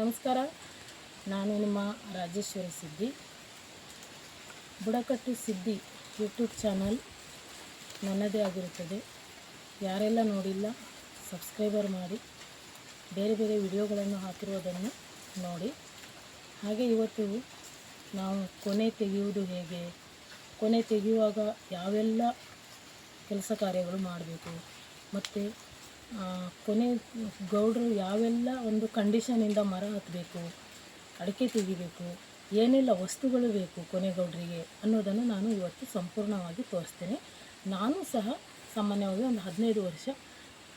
ನಮಸ್ಕಾರ. ನಾನು ನಿಮ್ಮ ರಾಜೇಶ್ವರಿ ಸಿದ್ದಿ. ಬುಡಕಟ್ಟು ಸಿದ್ದಿ ಯೂಟ್ಯೂಬ್ ಚಾನಲ್ ನನ್ನದೇ ಆಗಿರುತ್ತದೆ. ಯಾರೆಲ್ಲ ನೋಡಿಲ್ಲ, ಸಬ್ಸ್ಕ್ರೈಬರ್ ಮಾಡಿ, ಬೇರೆ ಬೇರೆ ವಿಡಿಯೋಗಳನ್ನು ಹಾಕಿರುವುದನ್ನು ನೋಡಿ. ಹಾಗೆ ಇವತ್ತು ನಾವು ಕೊನೆ ತೆಗೆಯುವುದು ಹೇಗೆ? ಕೊನೆ ತೆಗೆಯುವಾಗ ಯಾವೆಲ್ಲ ಕೆಲಸ ಕಾರ್ಯಗಳು ಮಾಡಬೇಕು? ಮತ್ತು ಕೊನೆ ಗೌಡರು ಯಾವೆಲ್ಲ ಒಂದು ಕಂಡೀಷನಿಂದ ಮರ ಹತ್ತಬೇಕು ಅಡಿಕೆ ತೆಗಿಬೇಕು, ಏನೆಲ್ಲ ವಸ್ತುಗಳು ಬೇಕು ಕೊನೆ ಗೌಡರಿಗೆ ಅನ್ನೋದನ್ನು ನಾನು ಇವತ್ತು ಸಂಪೂರ್ಣವಾಗಿ ತೋರಿಸ್ತೇನೆ. ನಾನು ಸಹ ಸಾಮಾನ್ಯವಾಗಿ ಒಂದು ಹದಿನೈದು ವರ್ಷ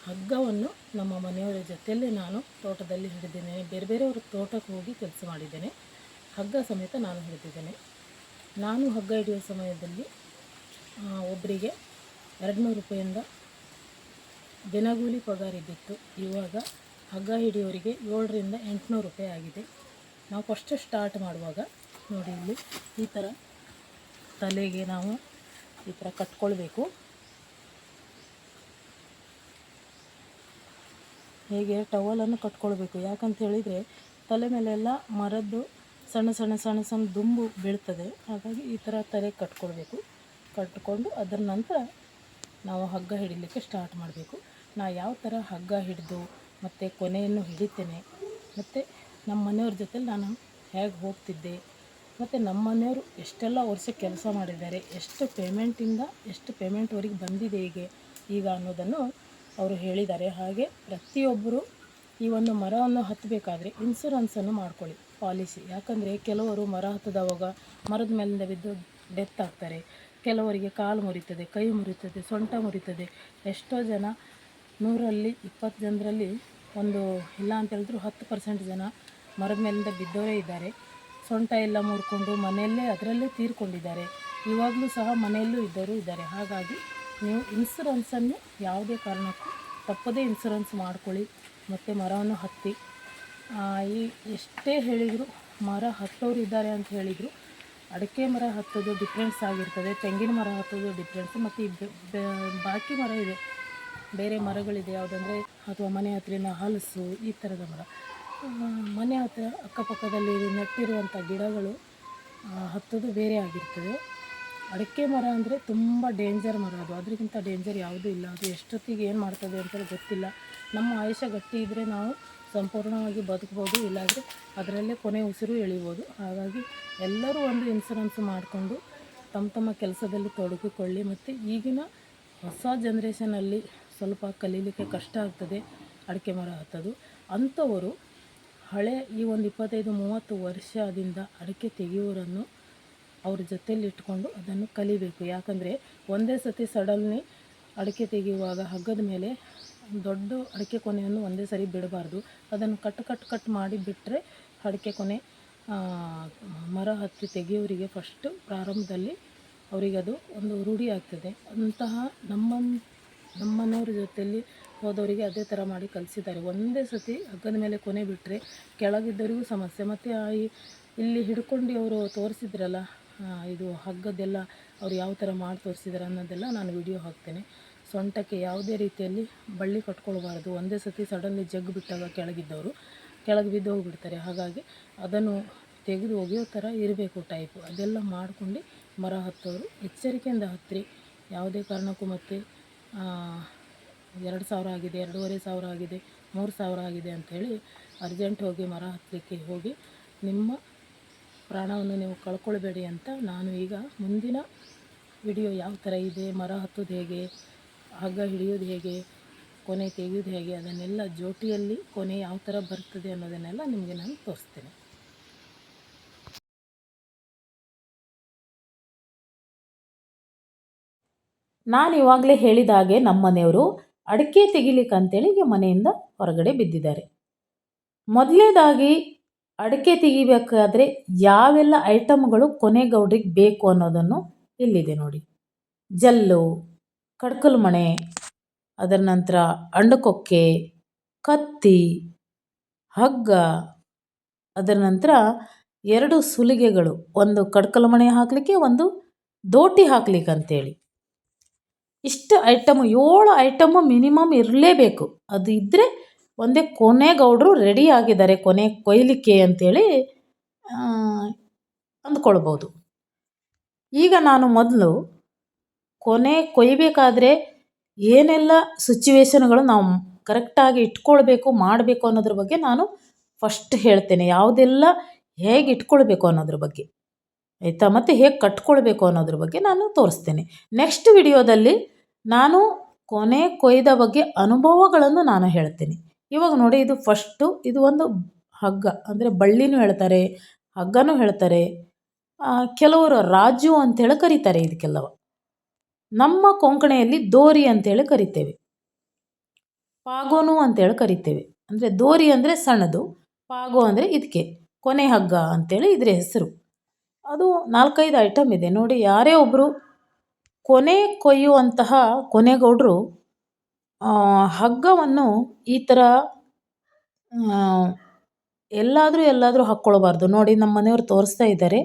ಹಗ್ಗವನ್ನು ನಮ್ಮ ಮನೆಯವರ ಜೊತೆಯಲ್ಲೇ ನಾನು ತೋಟದಲ್ಲಿ ಹಿಡಿದಿದ್ದೇನೆ. ಬೇರೆ ಬೇರೆಯವ್ರ ತೋಟಕ್ಕೆ ಹೋಗಿ ಕೆಲಸ ಮಾಡಿದ್ದೇನೆ. ಹಗ್ಗ ಸಮೇತ ನಾನು ಹಿಡಿದಿದ್ದೇನೆ. ನಾನು ಹಗ್ಗ ಹಿಡಿಯುವ ಸಮಯದಲ್ಲಿ ಒಬ್ಬರಿಗೆ ಎರಡು ನೂರು ರೂಪಾಯಿಂದ ದಿನಗೂಲಿ ಪಗಾರ ಇದ್ದಿತ್ತು. ಇವಾಗ ಹಗ್ಗ ಹಿಡಿಯೋರಿಗೆ ಏಳರಿಂದ ಎಂಟುನೂರು ರೂಪಾಯಿ ಆಗಿದೆ. ನಾವು ಫಸ್ಟ್ ಸ್ಟಾರ್ಟ್ ಮಾಡುವಾಗ ನೋಡಿ ಇಲ್ಲಿ ಈ ಥರ ತಲೆಗೆ ನಾವು ಈ ಥರ ಕಟ್ಕೊಳ್ಬೇಕು. ಹೇಗೆ ಟವಲನ್ನು ಕಟ್ಕೊಳ್ಬೇಕು. ಯಾಕಂತ ಹೇಳಿದರೆ ತಲೆ ಮೇಲೆಲ್ಲ ಮರದ್ದು ಸಣ್ಣ ಸಣ್ಣ ಸಣ್ಣ ಸಣ್ಣ ದುಂಬು ಬೀಳ್ತದೆ. ಹಾಗಾಗಿ ಈ ಥರ ತಲೆ ಕಟ್ಕೊಳ್ಬೇಕು. ಕಟ್ಕೊಂಡು ಅದರ ನಂತರ ನಾವು ಹಗ್ಗ ಹಿಡಿಲಿಕ್ಕೆ ಸ್ಟಾರ್ಟ್ ಮಾಡಬೇಕು. ನಾ ಯಾವ ಥರ ಹಗ್ಗ ಹಿಡಿದು ಮತ್ತು ಕೊನೆಯನ್ನು ಹಿಡಿತೇನೆ, ಮತ್ತು ನಮ್ಮ ಮನೆಯವ್ರ ಜೊತೆಲಿ ನಾನು ಹೇಗೆ ಹೋಗ್ತಿದ್ದೆ, ಮತ್ತು ನಮ್ಮ ಮನೆಯವರು ಎಷ್ಟೆಲ್ಲ ವರ್ಷ ಕೆಲಸ ಮಾಡಿದ್ದಾರೆ, ಎಷ್ಟು ಪೇಮೆಂಟಿಂದ ಎಷ್ಟು ಪೇಮೆಂಟ್ವರೆಗೆ ಬಂದಿದೆ ಹೀಗೆ, ಈಗ ಅನ್ನೋದನ್ನು ಅವರು ಹೇಳಿದ್ದಾರೆ. ಹಾಗೆ ಪ್ರತಿಯೊಬ್ಬರು ಈ ಒಂದು ಮರವನ್ನು ಹತ್ತಬೇಕಾದ್ರೆ ಇನ್ಸೂರೆನ್ಸನ್ನು ಮಾಡ್ಕೊಳ್ಳಿ ಪಾಲಿಸಿ ಯಾಕಂದರೆ ಕೆಲವರು ಮರ ಹತ್ತದವಾಗ ಮರದ ಮೇಲಿಂದ ಬಿದ್ದು ಡೆತ್ ಆಗ್ತಾರೆ, ಕೆಲವರಿಗೆ ಕಾಲು ಮುರಿತದೆ, ಕೈ ಮುರಿತದೆ, ಸೊಂಟ ಮುರಿತದೆ. ಎಷ್ಟೋ ಜನ ನೂರಲ್ಲಿ ಇಪ್ಪತ್ತು ಜನರಲ್ಲಿ ಒಂದು ಇಲ್ಲ ಅಂತ ಹೇಳಿದ್ರು ಹತ್ತು ಪರ್ಸೆಂಟ್ ಜನ ಮರದ ಮೇಲಿಂದ ಬಿದ್ದವರೇ ಇದ್ದಾರೆ. ಸೊಂಟ ಎಲ್ಲ ಮುರ್ಕೊಂಡು ಮನೆಯಲ್ಲೇ ಅದರಲ್ಲೇ ತೀರ್ಕೊಂಡಿದ್ದಾರೆ. ಇವಾಗಲೂ ಸಹ ಮನೆಯಲ್ಲೂ ಇದ್ದವರು ಇದ್ದಾರೆ. ಹಾಗಾಗಿ ನೀವು ಇನ್ಸೂರೆನ್ಸನ್ನು ಯಾವುದೇ ಕಾರಣಕ್ಕೂ ತಪ್ಪದೇ ಇನ್ಸೂರೆನ್ಸ್ ಮಾಡ್ಕೊಳ್ಳಿ. ಮತ್ತು ಮರವನ್ನು ಹತ್ತಿ. ಈ ಎಷ್ಟೇ ಹೇಳಿದರೂ ಮರ ಹತ್ತೋರು ಇದ್ದಾರೆ ಅಂತ ಹೇಳಿದರು. ಅಡಿಕೆ ಮರ ಹತ್ತೋದು ಡಿಫ್ರೆನ್ಸ್ ಆಗಿರ್ತದೆ. ತೆಂಗಿನ ಮರ ಹತ್ತೋದು ಡಿಫ್ರೆನ್ಸ್ ಮತ್ತು ಬಾಕಿ ಮರ ಇದೆ. ಬೇರೆ ಮರಗಳಿದೆ, ಯಾವುದಂದರೆ ಅಥವಾ ಮನೆ ಹತ್ತಿರನ ಹಲಸು, ಈ ಥರದ ಮರ. ಮನೆ ಹತ್ತಿರ ಅಕ್ಕಪಕ್ಕದಲ್ಲಿ ನೆಟ್ಟಿರುವಂಥ ಗಿಡಗಳು ಹತ್ತೋದು ಬೇರೆ ಆಗಿರ್ತದೆ. ಅಡಿಕೆ ಮರ ಅಂದರೆ ತುಂಬ ಡೇಂಜರ್ ಮರ ಅದು. ಅದಕ್ಕಿಂತ ಡೇಂಜರ್ ಯಾವುದೂ ಇಲ್ಲ. ಅದು ಎಷ್ಟೊತ್ತಿಗೆ ಏನು ಮಾಡ್ತದೆ ಅಂತೇಳಿ ಗೊತ್ತಿಲ್ಲ. ನಮ್ಮ ಆಯುಷ ಗಟ್ಟಿ ಇದ್ದರೆ ನಾವು ಸಂಪೂರ್ಣವಾಗಿ ಬದುಕ್ಬೋದು, ಇಲ್ಲಾಂದರೆ ಅದರಲ್ಲೇ ಕೊನೆ ಉಸಿರು ಎಳಿಬೋದು. ಹಾಗಾಗಿ ಎಲ್ಲರೂ ಒಂದು ಇನ್ಸೂರೆನ್ಸ್ ಮಾಡಿಕೊಂಡು ತಮ್ಮ ತಮ್ಮ ಕೆಲಸದಲ್ಲಿ ತೊಡಗಿಕೊಳ್ಳಿ. ಮತ್ತು ಈಗಿನ ಹೊಸ ಜನ್ರೇಷನಲ್ಲಿ ಸ್ವಲ್ಪ ಕಲೀಲಿಕ್ಕೆ ಕಷ್ಟ ಆಗ್ತದೆ, ಅಡಿಕೆ ಮರ ಹತ್ತೋದು. ಅಂಥವರು ಹಳೆ ಈ ಒಂದು ಇಪ್ಪತ್ತೈದು, ಮೂವತ್ತು ವರ್ಷದಿಂದ ಅಡಿಕೆ ತೆಗೆಯೋರನ್ನು ಅವ್ರ ಜೊತೆಯಲ್ಲಿ ಇಟ್ಕೊಂಡು ಅದನ್ನು ಕಲಿಬೇಕು. ಯಾಕಂದರೆ ಒಂದೇ ಸತಿ ಸಡನ್ಲಿ ಅಡಿಕೆ ತೆಗೆಯುವಾಗ ಹಗ್ಗದ ಮೇಲೆ ದೊಡ್ಡ ಅಡಿಕೆ ಕೊನೆಯನ್ನು ಒಂದೇ ಸರಿ ಬಿಡಬಾರ್ದು. ಅದನ್ನು ಕಟ್ ಕಟ್ ಕಟ್ ಮಾಡಿ ಬಿಟ್ಟರೆ ಅಡಿಕೆ ಕೊನೆ ಮರ ಹತ್ತಿ ತೆಗೆಯೋರಿಗೆ ಫಸ್ಟು ಪ್ರಾರಂಭದಲ್ಲಿ ಅವರಿಗದು ಒಂದು ರೂಢಿ ಆಗ್ತದೆ. ಅಂತಹ ನಮ್ಮ ನಮ್ಮನೆಯವ್ರ ಜೊತೆಯಲ್ಲಿ ಹೋದವರಿಗೆ ಅದೇ ಥರ ಮಾಡಿ ಕಲಿಸಿದ್ದಾರೆ. ಒಂದೇ ಸತಿ ಹಗ್ಗದ ಮೇಲೆ ಕೊನೆ ಬಿಟ್ಟರೆ ಕೆಳಗಿದ್ದವರಿಗೂ ಸಮಸ್ಯೆ. ಮತ್ತು ಆ ಇಲ್ಲಿ ಹಿಡ್ಕೊಂಡು ಅವರು ತೋರಿಸಿದ್ರಲ್ಲ ಇದು ಹಗ್ಗದ್ದೆಲ್ಲ ಅವ್ರು ಯಾವ ಥರ ಮಾಡಿ ತೋರಿಸಿದ್ದಾರೆ ಅನ್ನೋದೆಲ್ಲ ನಾನು ವಿಡಿಯೋ ಹಾಕ್ತೇನೆ. ಸೊಂಟಕ್ಕೆ ಯಾವುದೇ ರೀತಿಯಲ್ಲಿ ಬಳ್ಳಿ ಕಟ್ಕೊಳ್ಬಾರ್ದು. ಒಂದೇ ಸತಿ ಸಡನ್ಲಿ ಜಗ್ ಬಿಟ್ಟಾಗ ಕೆಳಗಿದ್ದವರು ಕೆಳಗೆ ಬಿದ್ದು ಹೋಗಿಬಿಡ್ತಾರೆ. ಹಾಗಾಗಿ ಅದನ್ನು ತೆಗೆದು ಒಗೆಯೋ ಥರ ಇರಬೇಕು ಟೈಪು. ಅದೆಲ್ಲ ಮಾಡಿಕೊಂಡು ಮರ ಹತ್ತೋರು, ಎಚ್ಚರಿಕೆಯಿಂದ ಹತ್ತಿರಿ. ಯಾವುದೇ ಕಾರಣಕ್ಕೂ ಮತ್ತೆ ಎರಡು ಸಾವಿರ ಆಗಿದೆ, ಎರಡೂವರೆ ಸಾವಿರ ಆಗಿದೆ, ಮೂರು ಸಾವಿರ ಆಗಿದೆ ಅಂಥೇಳಿ ಅರ್ಜೆಂಟ್ ಹೋಗಿ ಮರ ಹತ್ತಲಿಕ್ಕೆ ಹೋಗಿ ನಿಮ್ಮ ಪ್ರಾಣವನ್ನು ನೀವು ಕಳ್ಕೊಳ್ಬೇಡಿ ಅಂತ ನಾನು ಈಗ ಮುಂದಿನ ವಿಡಿಯೋ ಯಾವ ಥರ ಇದೆ, ಮರ ಹತ್ತೋದು ಹೇಗೆ, ಹಗ್ಗ ಹಿಡಿಯೋದು ಹೇಗೆ, ಕೊನೆ ತೆಗೆಯೋದು ಹೇಗೆ, ಅದನ್ನೆಲ್ಲ ಜೋಟಿಯಲ್ಲಿ ಕೊನೆ ಯಾವ ಥರ ಬರ್ತದೆ ಅನ್ನೋದನ್ನೆಲ್ಲ ನಿಮಗೆ ನಾನು ತೋರಿಸ್ತೇನೆ. ನಾನು ಇವಾಗಲೇ ಹೇಳಿದ ಹಾಗೆ ನಮ್ಮ ಮನೆಯವರು ಅಡಿಕೆ ತೆಗಿಲಿಕ್ಕೆ ಅಂತೇಳಿ ಈಗ ಮನೆಯಿಂದ ಹೊರಗಡೆ ಬಿದ್ದಿದ್ದಾರೆ. ಮೊದಲನೇದಾಗಿ ಅಡಿಕೆ ತೆಗಿಬೇಕಾದ್ರೆ ಯಾವೆಲ್ಲ ಐಟಮ್ಗಳು ಕೊನೆಗೌಡ್ರಿಗೆ ಬೇಕು ಅನ್ನೋದನ್ನು ಇಲ್ಲಿದೆ ನೋಡಿ. ಜಲ್ಲು, ಕಡ್ಕಲ್ ಮಣೆ, ಅದರ ನಂತರ ಅಂಡಕೊಕ್ಕೆ, ಕತ್ತಿ, ಹಗ್ಗ, ಅದರ ನಂತರ ಎರಡು ಸುಲಿಗೆಗಳು, ಒಂದು ಕಡ್ಕಲ್ ಮಣೆ ಹಾಕಲಿಕ್ಕೆ, ಒಂದು ದೋಟಿ ಹಾಕ್ಲಿಕ್ಕೆ ಅಂತೇಳಿ ಇಷ್ಟು ಐಟಮ್ ಏಳು ಐಟಮು ಮಿನಿಮಮ್ ಇರಲೇಬೇಕು. ಅದು ಇದ್ದರೆ ಒಂದೇ ಕೊನೆ ಗೌಡರು ರೆಡಿ ಆಗಿದ್ದಾರೆ ಕೊನೆ ಕೊಯ್ಲಿಕ್ಕೆ ಅಂತೇಳಿ ಆ, ಅಂದ್ಕೊಳ್ಬೋದು. ಈಗ ನಾನು ಮೊದಲು ಕೊನೆ ಕೊಯ್ಬೇಕಾದ್ರೆ ಏನೆಲ್ಲ ಸಿಚುವೇಶನ್ಗಳು ನಾವು ಕರೆಕ್ಟಾಗಿ ಇಟ್ಕೊಳ್ಬೇಕು ಮಾಡಬೇಕು ಅನ್ನೋದ್ರ ಬಗ್ಗೆ ನಾನು ಫಸ್ಟ್ ಹೇಳ್ತೇನೆ. ಯಾವುದೆಲ್ಲ ಹೇಗೆ ಇಟ್ಕೊಳ್ಬೇಕು ಅನ್ನೋದ್ರ ಬಗ್ಗೆ. ಆಯಿತಾ? ಮತ್ತು ಹೇಗೆ ಕಟ್ಕೊಳ್ಬೇಕು ಅನ್ನೋದ್ರ ಬಗ್ಗೆ ನಾನು ತೋರಿಸ್ತೇನೆ. ನೆಕ್ಸ್ಟ್ ವಿಡಿಯೋದಲ್ಲಿ ನಾನು ಕೊನೆ ಕೊಯ್ದ ಬಗ್ಗೆ ಅನುಭವಗಳನ್ನು ನಾನು ಹೇಳ್ತೀನಿ. ಇವಾಗ ನೋಡಿ, ಇದು ಫಸ್ಟು ಇದು ಒಂದು ಹಗ್ಗ, ಅಂದರೆ ಬಳ್ಳಿನೂ ಹೇಳ್ತಾರೆ, ಹಗ್ಗನೂ ಹೇಳ್ತಾರೆ. ಕೆಲವರು ರಾಜು ಅಂತೇಳಿ ಕರೀತಾರೆ ಇದಕ್ಕೆಲ್ಲವ. ನಮ್ಮ ಕೊಂಕಣೆಯಲ್ಲಿ ದೋರಿ ಅಂತೇಳಿ ಕರಿತೇವೆ. ಪಾಗೋನು ಅಂತೇಳಿ ಕರಿತೇವೆ. ಅಂದರೆ ದೋರಿ ಅಂದರೆ ಸಣ್ಣದು, ಪಾಗೋ ಅಂದರೆ ಇದಕ್ಕೆ ಕೊನೆ ಹಗ್ಗ ಅಂತೇಳಿ ಇದ್ರ ಹೆಸರು. ಅದು ನಾಲ್ಕೈದು ಐಟಮ್ ಇದೆ. ನೋಡಿ, ಯಾರೇ ಒಬ್ಬರು ಕೊನೆ ಕೊಯ್ಯುವಂತಹ ಕೊನೆಗೌಡರು ಹಗ್ಗವನ್ನು ಈ ಥರ ಎಲ್ಲಾದರೂ ಎಲ್ಲಾದರೂ ಹಾಕ್ಕೊಳ್ಬಾರ್ದು. ನೋಡಿ ನಮ್ಮ ಮನೆಯವ್ರು ತೋರಿಸ್ತಾ ಇದ್ದಾರೆ,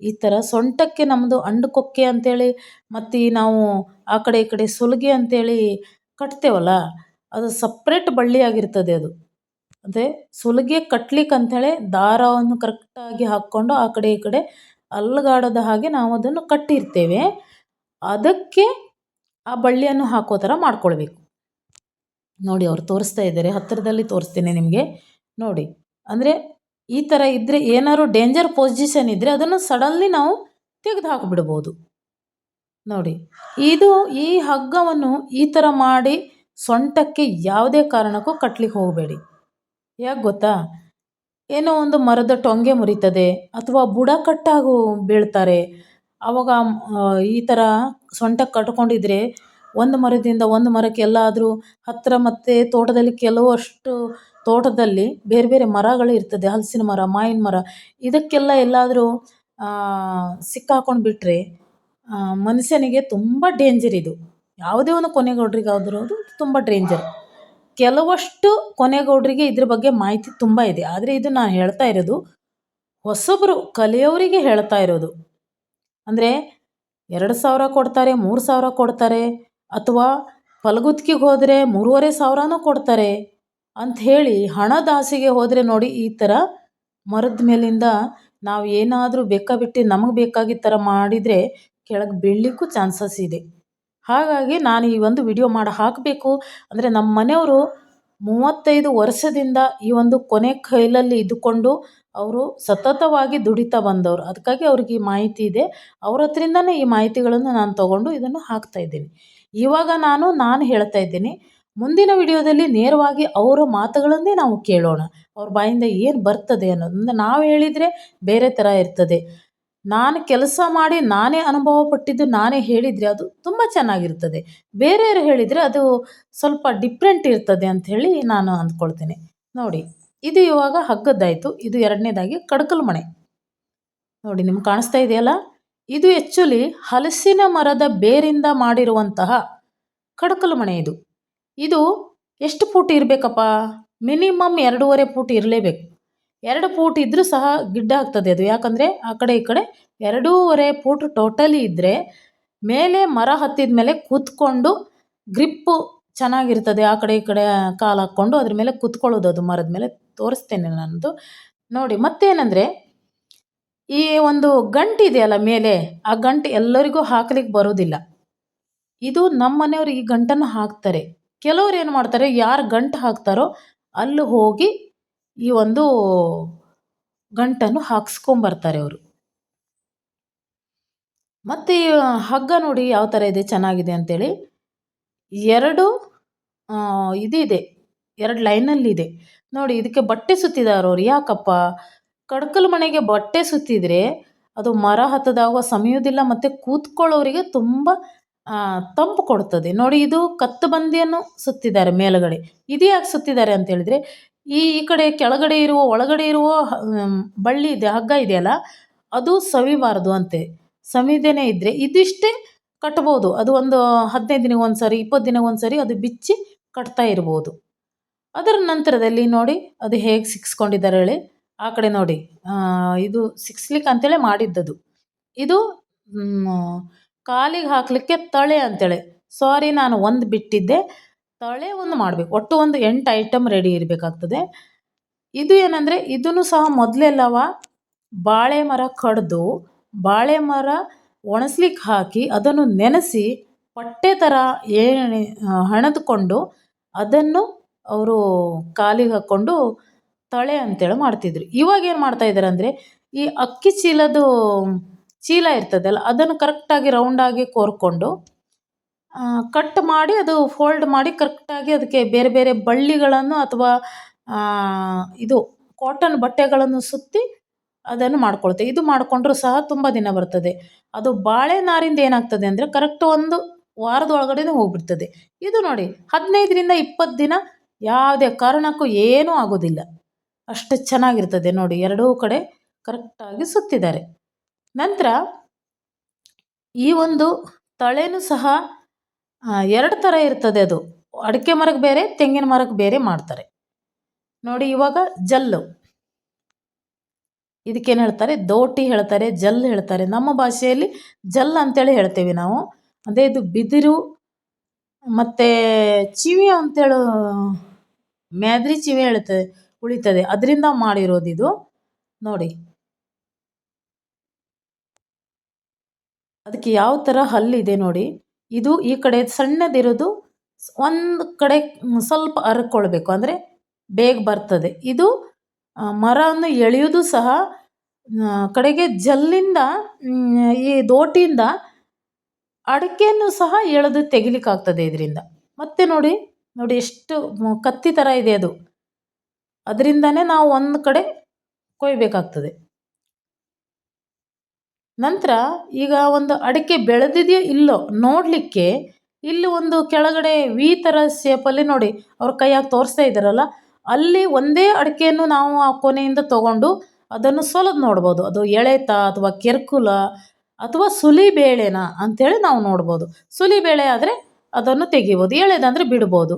ಈ ಥರ ಸೊಂಟಕ್ಕೆ ನಮ್ಮದು ಅಂಡುಕೊಕ್ಕೆ ಅಂತೇಳಿ, ಮತ್ತು ನಾವು ಆ ಕಡೆ ಈ ಕಡೆ ಸುಲಿಗೆ ಅಂತೇಳಿ ಕಟ್ತೇವಲ್ಲ, ಅದು ಸಪ್ರೇಟ್ ಬಳ್ಳಿಯಾಗಿರ್ತದೆ ಅದು. ಅಂದರೆ ಸುಲಿಗೆ ಕಟ್ಲಿಕ್ಕೆ ಅಂಥೇಳಿ ದಾರವನ್ನು ಕರೆಕ್ಟಾಗಿ ಹಾಕ್ಕೊಂಡು ಆ ಕಡೆ ಈ ಕಡೆ ಅಲುಗಾಡದ ಹಾಗೆ ನಾವು ಅದನ್ನು ಕಟ್ಟಿರ್ತೇವೆ. ಅದಕ್ಕೆ ಆ ಬಳ್ಳಿಯನ್ನು ಹಾಕೋ ಥರ ಮಾಡ್ಕೊಳ್ಬೇಕು. ನೋಡಿ, ಅವ್ರು ತೋರಿಸ್ತಾ ಇದ್ದಾರೆ. ಹತ್ತಿರದಲ್ಲಿ ತೋರಿಸ್ತೀನಿ ನಿಮಗೆ. ನೋಡಿ, ಅಂದರೆ ಈ ಥರ ಇದ್ದರೆ ಏನಾದ್ರು ಡೇಂಜರ್ ಪೊಸಿಷನ್ ಇದ್ದರೆ ಅದನ್ನು ಸಡನ್ಲಿ ನಾವು ತೆಗೆದು ಹಾಕಿಬಿಡ್ಬೋದು. ನೋಡಿ, ಇದು ಈ ಹಗ್ಗವನ್ನು ಈ ಥರ ಮಾಡಿ ಸೊಂಟಕ್ಕೆ ಯಾವುದೇ ಕಾರಣಕ್ಕೂ ಕಟ್ಲಿಕ್ಕೆ ಹೋಗಬೇಡಿ. ಯಾಕೆ ಗೊತ್ತಾ? ಏನೋ ಒಂದು ಮರದ ಟೊಂಗೆ ಮುರಿತದೆ, ಅಥವಾ ಬುಡಕಟ್ಟಾಗೂ ಬೀಳ್ತಾರೆ ಆವಾಗ ಆ, ಈ ಥರ ಸೊಂಟಕ್ಕೆ ಕಟ್ಕೊಂಡಿದ್ರೆ ಒಂದು ಮರದಿಂದ ಒಂದು ಮರಕ್ಕೆ ಎಲ್ಲಾದರೂ ಹತ್ತಿರ ಮತ್ತು ತೋಟದಲ್ಲಿ ಕೆಲವಷ್ಟು ತೋಟದಲ್ಲಿ ಬೇರೆ ಬೇರೆ ಮರಗಳು ಇರ್ತದೆ ಹಲಸಿನ ಮರ ಮಾವಿನ ಮರ. ಇದಕ್ಕೆಲ್ಲ ಎಲ್ಲಾದರೂ ಸಿಕ್ಕಾಕೊಂಡು ಬಿಟ್ಟರೆ ಮನುಷ್ಯನಿಗೆ ತುಂಬ ಡೇಂಜರ್ ಇದು. ಯಾವುದೇ ಒಂದು ಕೊನೆಗೌಡರಿಗಾದರೂ ಅದು ತುಂಬ ಡೇಂಜರ್ ಕೆಲವಷ್ಟು ಕೊನೆಗೌಡರಿಗೆ ಇದ್ರ ಬಗ್ಗೆ ಮಾಹಿತಿ ತುಂಬ ಇದೆ. ಆದರೆ ಇದು ನಾನು ಹೇಳ್ತಾ ಇರೋದು ಹೊಸಬರು ಕಲಿಯೋರಿಗೆ ಹೇಳ್ತಾ ಇರೋದು. ಅಂದರೆ ಎರಡು ಸಾವಿರ ಕೊಡ್ತಾರೆ, ಮೂರು ಸಾವಿರ ಕೊಡ್ತಾರೆ ಅಥವಾ ಪಲಗುತ್ಕಿಗೆ ಹೋದರೆ ಮೂರುವರೆ ಸಾವಿರನೂ ಕೊಡ್ತಾರೆ ಅಂತ ಹೇಳಿ ಹಣದ ಆಸೆಗೆ ಹೋದರೆ ನೋಡಿ ಈ ಥರ ಮರದ ಮೇಲಿಂದ ನಾವು ಏನಾದರೂ ಬೇಕಾಬಿಟ್ಟು ನಮಗೆ ಬೇಕಾಗಿದ್ದ ಥರ ಮಾಡಿದರೆ ಕೆಳಗೆ ಬೀಳಲಿಕ್ಕೂ ಚಾನ್ಸಸ್ ಇದೆ. ಹಾಗಾಗಿ ನಾನು ಈ ಒಂದು ವಿಡಿಯೋ ಮಾಡಿ ಹಾಕಬೇಕು. ಅಂದರೆ ನಮ್ಮ ಮನೆಯವರು ಮೂವತ್ತೈದು ವರ್ಷದಿಂದ ಈ ಒಂದು ಕೊನೆ ಕೈಲಲ್ಲಿ ಇದ್ದುಕೊಂಡು ಅವರು ಸತತವಾಗಿ ದುಡಿತಾ ಬಂದವರು. ಅದಕ್ಕಾಗಿ ಅವ್ರಿಗೆ ಈ ಮಾಹಿತಿ ಇದೆ. ಅವ್ರ ಹತ್ರಿಂದನೇ ಈ ಮಾಹಿತಿಗಳನ್ನು ನಾನು ತಗೊಂಡು ಇದನ್ನು ಹಾಕ್ತಾ ಇದ್ದೀನಿ. ಇವಾಗ ನಾನು ನಾನು ಹೇಳ್ತಾ ಇದ್ದೀನಿ, ಮುಂದಿನ ವಿಡಿಯೋದಲ್ಲಿ ನೇರವಾಗಿ ಅವರ ಮಾತುಗಳನ್ನೇ ನಾವು ಕೇಳೋಣ. ಅವ್ರ ಬಾಯಿಂದ ಏನು ಬರ್ತದೆ ಅನ್ನೋದನ್ನ ನಾವು ಹೇಳಿದರೆ ಬೇರೆ ಥರ ಇರ್ತದೆ. ನಾನು ಕೆಲಸ ಮಾಡಿ ನಾನೇ ಅನುಭವ ಪಟ್ಟಿದ್ದು, ನಾನೇ ಹೇಳಿದರೆ ಅದು ತುಂಬ ಚೆನ್ನಾಗಿರ್ತದೆ. ಬೇರೆಯವರು ಹೇಳಿದರೆ ಅದು ಸ್ವಲ್ಪ ಡಿಫ್ರೆಂಟ್ ಇರ್ತದೆ ಅಂಥೇಳಿ ನಾನು ಅಂದ್ಕೊಳ್ತೇನೆ. ನೋಡಿ. ಇದು ಇವಾಗ ಹಗ್ಗದ್ದಾಯಿತು. ಇದು ಎರಡನೇದಾಗಿ ಕಡಕಲ್ ಮಣೆ. ನೋಡಿ, ನಿಮ್ಗೆ ಕಾಣಿಸ್ತಾ ಇದೆಯಲ್ಲ? ಇದು ಆ್ಯಕ್ಚುಲಿ ಹಲಸಿನ ಮರದ ಬೇರಿಂದ ಮಾಡಿರುವಂತಹ ಕಡಕಲು ಮಣೆ ಇದು. ಇದು ಎಷ್ಟು ಫೂಟ್ ಇರಬೇಕಪ್ಪ? ಮಿನಿಮಮ್ ಎರಡೂವರೆ ಫೂಟ್ ಇರಲೇಬೇಕು. ಎರಡು ಫೂಟ್ ಇದ್ದರೂ ಸಹ ಗಿಡ್ಡ ಆಗ್ತದೆ ಅದು. ಯಾಕಂದರೆ ಆ ಕಡೆ ಈ ಕಡೆ ಎರಡೂವರೆ ಫೂಟ್ ಟೋಟಲಿ ಇದ್ದರೆ ಮೇಲೆ ಮರ ಹತ್ತಿದ ಮೇಲೆ ಕೂತ್ಕೊಂಡು ಗ್ರಿಪ್ಪು ಚೆನ್ನಾಗಿರ್ತದೆ. ಆ ಕಡೆ ಈ ಕಡೆ ಕಾಲು ಹಾಕ್ಕೊಂಡು ಅದ್ರ ಮೇಲೆ ಕೂತ್ಕೊಳ್ಳೋದು ಅದು ಮರದ ಮೇಲೆ. ತೋರಿಸ್ತೇನೆ ನನ್ನದು. ನೋಡಿ, ಮತ್ತೇನಂದರೆ, ಈ ಒಂದು ಗಂಟು ಇದೆಯಲ್ಲ ಮೇಲೆ, ಆ ಗಂಟು ಎಲ್ಲರಿಗೂ ಹಾಕ್ಲಿಕ್ಕೆ ಬರೋದಿಲ್ಲ ಇದು ನಮ್ಮ ಮನೆಯವರು ಈ ಗಂಟನ್ನು ಹಾಕ್ತಾರೆ. ಕೆಲವ್ರು ಏನು ಮಾಡ್ತಾರೆ, ಯಾರು ಗಂಟು ಹಾಕ್ತಾರೋ ಅಲ್ಲಿ ಹೋಗಿ ಈ ಒಂದು ಗಂಟನ್ನು ಹಾಕ್ಸ್ಕೊಂಬರ್ತಾರೆ ಅವರು. ಮತ್ತು ಹಗ್ಗ ನೋಡಿ ಯಾವ ಥರ ಇದೆ, ಚೆನ್ನಾಗಿದೆ ಅಂತೇಳಿ. ಎರಡು ಇದಿದೆ. ಇದು ಇದೆ ಎರಡು ಲೈನಲ್ಲಿದೆ. ನೋಡಿ, ಇದಕ್ಕೆ ಬಟ್ಟೆ ಸುತ್ತಿದ್ದಾರೆ ಅವ್ರು. ಯಾಕಪ್ಪ? ಕಡ್ಕಲ್ ಮನೆಗೆ ಬಟ್ಟೆ ಸುತ್ತಿದರೆ ಅದು ಮರ ಹತ್ತದಾಗ ಸಮಿಯೋದಿಲ್ಲ ಮತ್ತು ಕೂತ್ಕೊಳ್ಳೋರಿಗೆ ತುಂಬ ತಂಪು ಕೊಡ್ತದೆ. ನೋಡಿ, ಇದು ಕತ್ತು ಬಂದಿಯನ್ನು ಸುತ್ತಿದ್ದಾರೆ ಮೇಲುಗಡೆ. ಇದು ಯಾಕೆ ಸುತ್ತಿದ್ದಾರೆ ಅಂತ ಹೇಳಿದ್ರೆ, ಈ ಈ ಕಡೆ ಕೆಳಗಡೆ ಇರುವ, ಒಳಗಡೆ ಇರುವ ಬಳ್ಳಿ ಇದೆ, ಹಗ್ಗ ಇದೆಯಲ್ಲ, ಅದು ಸವಿಬಾರದು ಅಂತೆ. ಸವಿದೇನೆ ಇದ್ದರೆ ಇದಿಷ್ಟೇ ಕಟ್ಬೋದು. ಅದು ಒಂದು ಹದಿನೈದು ದಿನಕ್ಕೆ ಒಂದು ಸರಿ ಇಪ್ಪತ್ತು ದಿನಕ್ಕೆ ಒಂದು ಅದು ಬಿಚ್ಚಿ ಕಟ್ತಾ ಇರ್ಬೋದು. ಅದರ ನಂತರದಲ್ಲಿ ನೋಡಿ, ಅದು ಹೇಗೆ ಸಿಕ್ಸ್ಕೊಂಡಿದ್ದಾರೆ ಹೇಳಿ. ಆ ಕಡೆ ನೋಡಿ ಇದು ಸಿಕ್ಸ್ಲಿಕ್ಕೆ ಅಂತೇಳಿ ಮಾಡಿದ್ದದು. ಇದು ಕಾಲಿಗೆ ಹಾಕಲಿಕ್ಕೆ ತಳೆ ಅಂತೇಳಿ. ಸಾರಿ ನಾನು ಒಂದು ಬಿಟ್ಟಿದ್ದೆ. ತಳೆ ಒಂದು ಮಾಡಬೇಕು. ಒಟ್ಟು ಒಂದು ಎಂಟು ಐಟಮ್ ರೆಡಿ ಇರಬೇಕಾಗ್ತದೆ. ಇದು ಏನಂದರೆ, ಇದನ್ನು ಸಹ ಮೊದಲೆಲ್ಲವ ಬಾಳೆ ಮರ ಕಡಿದು ಬಾಳೆ ಮರ ಒಣಸ್ಲಿಕ್ಕೆ ಹಾಕಿ ಅದನ್ನು ನೆನೆಸಿ, ಪಟ್ಟೆ ಥರ ಏಣಿ, ಹಣದುಕೊಂಡು ಅದನ್ನು ಅವರು ಕಾಲಿಗೆ ಹಾಕ್ಕೊಂಡು ತಳೆ ಅಂತೇಳಿ ಮಾಡ್ತಿದ್ರು. ಇವಾಗ ಏನು ಮಾಡ್ತಾ ಇದ್ದಾರೆ ಅಂದರೆ, ಈ ಅಕ್ಕಿ ಚೀಲದ್ದು ಚೀಲ ಇರ್ತದಲ್ಲ, ಅದನ್ನು ಕರೆಕ್ಟಾಗಿ ರೌಂಡಾಗಿ ಕೋರ್ಕೊಂಡು ಕಟ್ ಮಾಡಿ ಅದು ಫೋಲ್ಡ್ ಮಾಡಿ ಕರೆಕ್ಟಾಗಿ ಅದಕ್ಕೆ ಬೇರೆ ಬೇರೆ ಬಳ್ಳಿಗಳನ್ನು ಅಥವಾ ಇದು ಕಾಟನ್ ಬಟ್ಟೆಗಳನ್ನು ಸುತ್ತಿ ಅದನ್ನು ಮಾಡ್ಕೊಳ್ತೆ. ಇದು ಮಾಡಿಕೊಂಡ್ರೂ ಸಹ ತುಂಬ ದಿನ ಬರ್ತದೆ. ಅದು ಬಾಳೆ ನಾರಿಂದ ಏನಾಗ್ತದೆ ಅಂದರೆ ಕರೆಕ್ಟ್ ಒಂದು ವಾರದ ಒಳಗಡೆನೇ ಹೋಗ್ಬಿಡ್ತದೆ. ಇದು ನೋಡಿ, ಹದಿನೈದರಿಂದ ಇಪ್ಪತ್ತು ದಿನ ಯಾವುದೇ ಕಾರಣಕ್ಕೂ ಏನೂ ಆಗೋದಿಲ್ಲ. ಅಷ್ಟು ಚೆನ್ನಾಗಿರ್ತದೆ ನೋಡಿ, ಎರಡೂ ಕಡೆ ಕರೆಕ್ಟಾಗಿ ಸುತ್ತಿದ್ದಾರೆ. ನಂತರ ಈ ಒಂದು ತಳೆನೂ ಸಹ ಎರಡು ಥರ ಇರ್ತದೆ ಅದು. ಅಡಿಕೆ ಮರಕ್ಕೆ ಬೇರೆ, ತೆಂಗಿನ ಮರಕ್ಕೆ ಬೇರೆ ಮಾಡ್ತಾರೆ. ನೋಡಿ, ಇವಾಗ ಜಲ್ಲು. ಇದಕ್ಕೇನು ಹೇಳ್ತಾರೆ? ದೋಟಿ ಹೇಳ್ತಾರೆ, ಜಲ್ ಹೇಳ್ತಾರೆ. ನಮ್ಮ ಭಾಷೆಯಲ್ಲಿ ಜಲ್ ಅಂತೇಳಿ ಹೇಳ್ತೇವೆ ನಾವು. ಅದೇ ಇದು ಬಿದಿರು, ಮತ್ತು ಚಿವಿ ಅಂತೇಳು ಮ್ಯಾದ್ರಿ ಚಿವೆ ಹೇಳ್ತದೆ ಉಳಿತದೆ. ಅದರಿಂದ ಮಾಡಿರೋದು ಇದು. ನೋಡಿ. ಅದಕ್ಕೆ ಯಾವ ಥರ ಹಲ್ಲಿದೆ ನೋಡಿ. ಇದು ಈ ಕಡೆ ಸಣ್ಣದಿರೋದು, ಒಂದು ಕಡೆ ಸ್ವಲ್ಪ ಅರ್ಕೊಳ್ಬೇಕು. ಅಂದರೆ ಬೇಗ ಬರ್ತದೆ. ಇದು ಮರವನ್ನು ಎಳೆಯೋದು ಸಹ ಕಡೆಗೆ ಜಲ್ಲಿಂದ ಈ ದೋಟಿಯಿಂದ ಅಡಿಕೆಯನ್ನು ಸಹ ಎಳೆದು ತೆಗಿಲಿಕ್ಕಾಗ್ತದೆ ಇದರಿಂದ. ಮತ್ತೆ ನೋಡಿ. ನೋಡಿ ಎಷ್ಟು ಕತ್ತಿ ಥರ ಇದೆ ಅದು. ಅದರಿಂದನೇ ನಾವು ಒಂದು ಕಡೆ ಕೊಯ್ಬೇಕಾಗ್ತದೆ. ನಂತರ ಈಗ ಒಂದು ಅಡಿಕೆ ಬೆಳೆದಿದೆಯೋ ಇಲ್ಲೋ ನೋಡಲಿಕ್ಕೆ ಇಲ್ಲಿ ಒಂದು ಕೆಳಗಡೆ ವಿ ಥರ ಶೇಪಲ್ಲಿ ನೋಡಿ ಅವ್ರ ಕೈಯಾಗಿ ತೋರಿಸ್ತಾ ಇದ್ದಾರಲ್ಲ, ಅಲ್ಲಿ ಒಂದೇ ಅಡಿಕೆಯನ್ನು ನಾವು ಆ ಕೊನೆಯಿಂದ ತಗೊಂಡು ಅದನ್ನು ಸೊಲದ್ ನೋಡ್ಬೋದು. ಅದು ಎಳೆತ ಅಥವಾ ಕೆರ್ಕುಲ ಅಥವಾ ಸುಲಿ ಬೇಳೆನಾ ಅಂಥೇಳಿ ನಾವು ನೋಡ್ಬೋದು. ಸುಲಿ ಬೇಳೆ ಆದರೆ ಅದನ್ನು ತೆಗಿಬೋದು ಎಳೆದಂದರೆ ಬಿಡ್ಬೋದು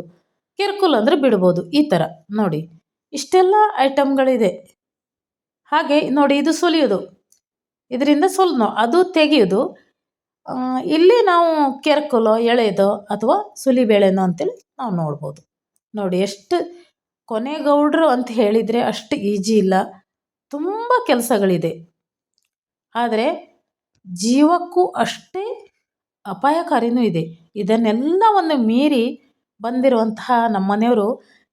ಕಿರ್ಕುಲ್ ಅಂದರೆ ಬಿಡ್ಬೋದು ಈ ಥರ ನೋಡಿ. ಇಷ್ಟೆಲ್ಲ ಐಟಮ್ಗಳಿದೆ ಹಾಗೆ ನೋಡಿ ಇದು ಸುಲಿಯೋದು. ಇದರಿಂದ ಸುಲ್ನೋ. ಅದು ತೆಗೆಯೋದು. ಇಲ್ಲಿ ನಾವು ಕೆರ್ಕುಲೋ ಎಳೆದೋ ಅಥವಾ ಸುಲಿಬೇಳೆನೋ ಅಂತೇಳಿ ನಾವು ನೋಡ್ಬೋದು. ನೋಡಿ ಎಷ್ಟು ಕೊನೆಗೌಡರು ಅಂತ ಹೇಳಿದರೆ ಅಷ್ಟು ಈಜಿ ಇಲ್ಲ. ತುಂಬ ಕೆಲಸಗಳಿದೆ. ಆದರೆ ಜೀವಕ್ಕೂ ಅಷ್ಟೇ ಅಪಾಯಕಾರಿನೂ ಇದೆ. ಇದನ್ನೆಲ್ಲವನ್ನು ಮೀರಿ ಬಂದಿರುವಂತಹ ನಮ್ಮ ಮನೆಯವರು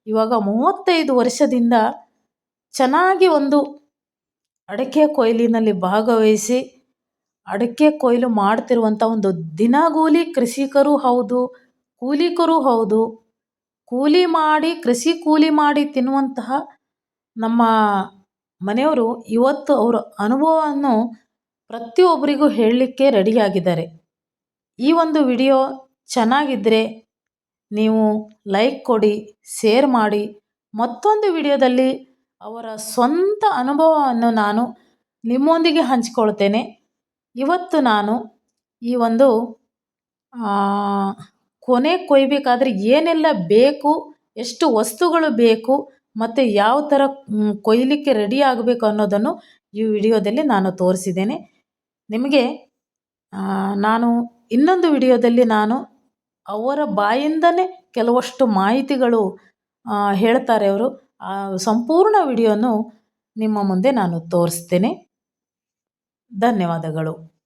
ಇವಾಗ ಮೂವತ್ತೈದು ವರ್ಷದಿಂದ ಚೆನ್ನಾಗಿ ಒಂದು ಅಡಕೆ ಕೊಯ್ಲಿನಲ್ಲಿ ಭಾಗವಹಿಸಿ ಅಡಕೆ ಕೊಯ್ಲು ಮಾಡ್ತಿರುವಂಥ ಒಂದು ದಿನಗೂಲಿ ಕೃಷಿಕರು ಹೌದು, ಕೂಲಿಕರು ಹೌದು. ಕೂಲಿ ಮಾಡಿ, ಕೃಷಿ ಕೂಲಿ ಮಾಡಿ ತಿನ್ನುವಂತಹ ನಮ್ಮ ಮನೆಯವರು ಇವತ್ತು ಅವರ ಅನುಭವವನ್ನು ಪ್ರತಿಯೊಬ್ಬರಿಗೂ ಹೇಳಲಿಕ್ಕೆ ರೆಡಿಯಾಗಿದ್ದಾರೆ. ಈ ಒಂದು ವಿಡಿಯೋ ಚೆನ್ನಾಗಿದ್ದರೆ ನೀವು ಲೈಕ್ ಕೊಡಿ, ಶೇರ್ ಮಾಡಿ. ಮತ್ತೊಂದು ವಿಡಿಯೋದಲ್ಲಿ ಅವರ ಸ್ವಂತ ಅನುಭವವನ್ನು ನಾನು ನಿಮ್ಮೊಂದಿಗೆ ಹಂಚಿಕೊಳ್ತೇನೆ. ಇವತ್ತು ನಾನು ಈ ಒಂದು ಕೊನೆ ಕೊಯ್ಬೇಕಾದ್ರೆ ಏನೆಲ್ಲ ಬೇಕು, ಎಷ್ಟು ವಸ್ತುಗಳು ಬೇಕು, ಮತ್ತು ಯಾವ ಥರ ಕೊಯ್ಲಿಕ್ಕೆ ರೆಡಿ ಆಗಬೇಕು ಅನ್ನೋದನ್ನು ಈ ವಿಡಿಯೋದಲ್ಲಿ ನಾನು ತೋರಿಸಿದ್ದೇನೆ. ನಿಮಗೆ ನಾನು ಇನ್ನೊಂದು ವಿಡಿಯೋದಲ್ಲಿ ನಾನು ಅವರ ಬಾಯಿಂದಲೇ ಕೆಲವಷ್ಟು ಮಾಹಿತಿಗಳು ಹೇಳ್ತಾರೆ ಅವರು. ಆ ಸಂಪೂರ್ಣ ವಿಡಿಯೋನು ನಿಮ್ಮ ಮುಂದೆ ನಾನು ತೋರಿಸ್ತೇನೆ. ಧನ್ಯವಾದಗಳು.